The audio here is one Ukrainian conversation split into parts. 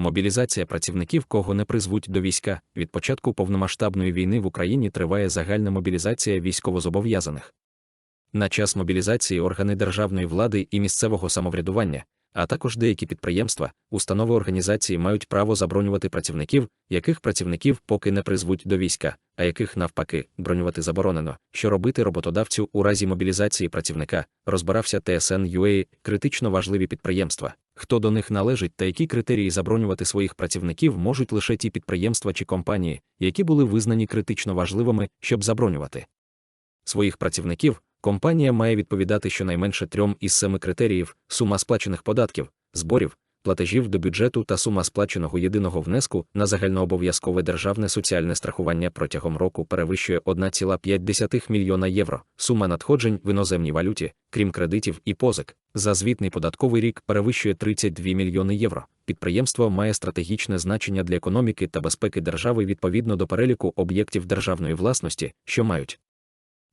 Мобілізація працівників, кого не призвуть до війська. Від початку повномасштабної війни в Україні триває загальна мобілізація військовозобов'язаних. На час мобілізації органи державної влади і місцевого самоврядування, а також деякі підприємства, установи організації мають право забронювати працівників, яких працівників поки не призвуть до війська, а яких навпаки бронювати заборонено, що робити роботодавцю у разі мобілізації працівника, розбирався ТСН TSN.ua, критично важливі підприємства. Хто до них належить та які критерії забронювати своїх працівників можуть лише ті підприємства чи компанії, які були визнані критично важливими, щоб забронювати своїх працівників. Компанія має відповідати щонайменше трьом із семи критеріїв: сума сплачених податків, зборів, платежів до бюджету та сума сплаченого єдиного внеску на загальнообов'язкове державне соціальне страхування протягом року перевищує 1,5 мільйона євро. Сума надходжень в іноземній валюті, крім кредитів і позик, за звітний податковий рік перевищує 32 мільйони євро. Підприємство має стратегічне значення для економіки та безпеки держави відповідно до переліку об'єктів державної власності, що мають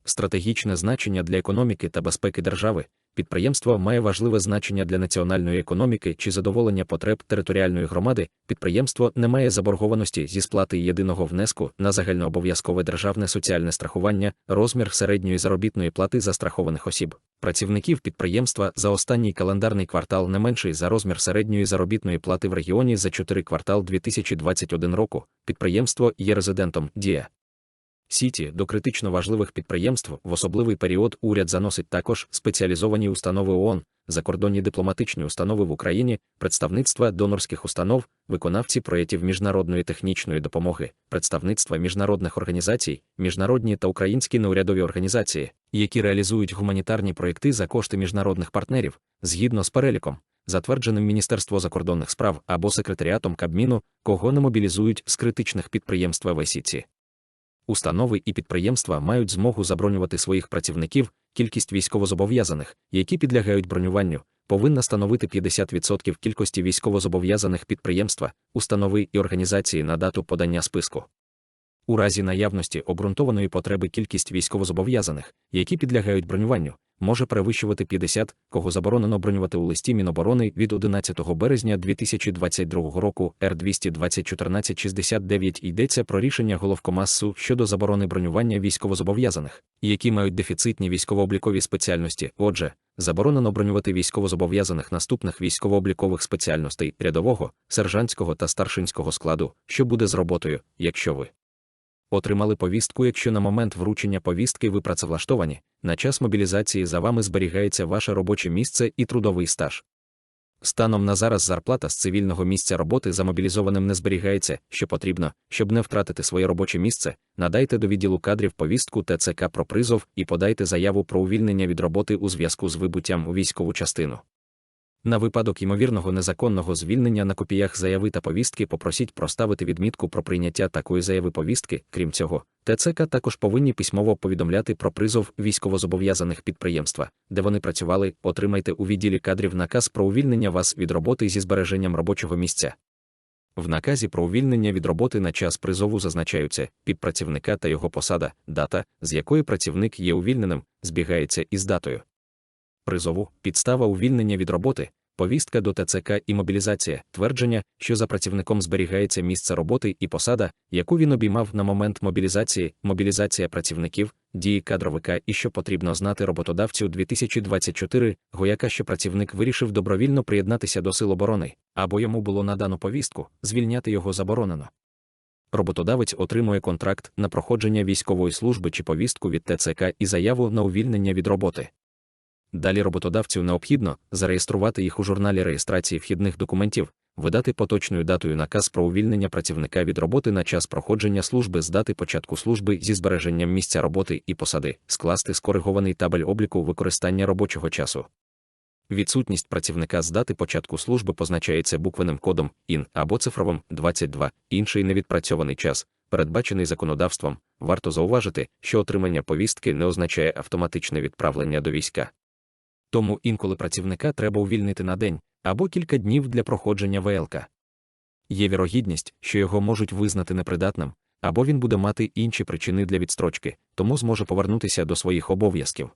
стратегічне значення для економіки та безпеки держави, підприємство має важливе значення для національної економіки чи задоволення потреб територіальної громади, підприємство не має заборгованості зі сплати єдиного внеску на загальнообов'язкове державне соціальне страхування, розмір середньої заробітної плати застрахованих осіб. Працівників підприємства за останній календарний квартал не менший за розмір середньої заробітної плати в регіоні за 4 квартал 2021 року. Підприємство є резидентом Дія. Сіті до критично важливих підприємств в особливий період уряд заносить також спеціалізовані установи ООН, закордонні дипломатичні установи в Україні, представництва донорських установ, виконавці проєктів міжнародної технічної допомоги, представництва міжнародних організацій, міжнародні та українські неурядові організації, які реалізують гуманітарні проєкти за кошти міжнародних партнерів, згідно з переліком. Затвердженим Міністерство закордонних справ або секретаріатом Кабміну, кого не мобілізують з критичних підприємств в Сіті. Установи і підприємства мають змогу забронювати своїх працівників, кількість військовозобов'язаних, які підлягають бронюванню, повинна становити 50% кількості військовозобов'язаних підприємства, установи і організації на дату подання списку. У разі наявності обґрунтованої потреби кількість військовозобов'язаних, які підлягають бронюванню, може перевищувати 50, кого заборонено бронювати у листі Міноборони від 11 березня 2022 року Р 220 йдеться про рішення головкомасу щодо заборони бронювання військовозобов'язаних, які мають дефіцитні військово-облікові спеціальності. Отже, заборонено бронювати військовозобов'язаних наступних військово-облікових спеціальностей рядового, сержантського та старшинського складу, що буде з роботою, якщо ви Отримали повістку, якщо на момент вручення повістки ви працевлаштовані, на час мобілізації за вами зберігається ваше робоче місце і трудовий стаж. Станом на зараз зарплата з цивільного місця роботи за мобілізованим не зберігається, що потрібно, щоб не втратити своє робоче місце, надайте до відділу кадрів повістку ТЦК про призов і подайте заяву про увільнення від роботи у зв'язку з вибуттям у військову частину. На випадок ймовірного незаконного звільнення на копіях заяви та повістки попросіть проставити відмітку про прийняття такої заяви повістки. Крім цього, ТЦК також повинні письмово повідомляти про призов військовозобов'язаних підприємства, де вони працювали. Отримайте у відділі кадрів наказ про увільнення вас від роботи зі збереженням робочого місця. В наказі про увільнення від роботи на час призову зазначаються підпрацівника та його посада, дата, з якої працівник є увільненим, збігається із датою призову, підстава увільнення від роботи, повістка до ТЦК і мобілізація, твердження, що за працівником зберігається місце роботи і посада, яку він обіймав на момент мобілізації, мобілізація працівників, дії кадровика і що потрібно знати роботодавцю 2024, гояка, що працівник вирішив добровільно приєднатися до Сил оборони, або йому було надано повістку, звільняти його заборонено. Роботодавець отримує контракт на проходження військової служби чи повістку від ТЦК і заяву на увільнення від роботи. Далі роботодавцю необхідно зареєструвати їх у журналі реєстрації вхідних документів, видати поточною датою наказ про увільнення працівника від роботи на час проходження служби з дати початку служби зі збереженням місця роботи і посади, скласти скоригований табель обліку використання робочого часу. Відсутність працівника з дати початку служби позначається буквенним кодом ІН або цифровим 22, інший невідпрацьований час, передбачений законодавством. Варто зауважити, що отримання повістки не означає автоматичне відправлення до війська. Тому інколи працівника треба увільнити на день або кілька днів для проходження ВЛК. Є вірогідність, що його можуть визнати непридатним, або він буде мати інші причини для відстрочки, тому зможе повернутися до своїх обов'язків.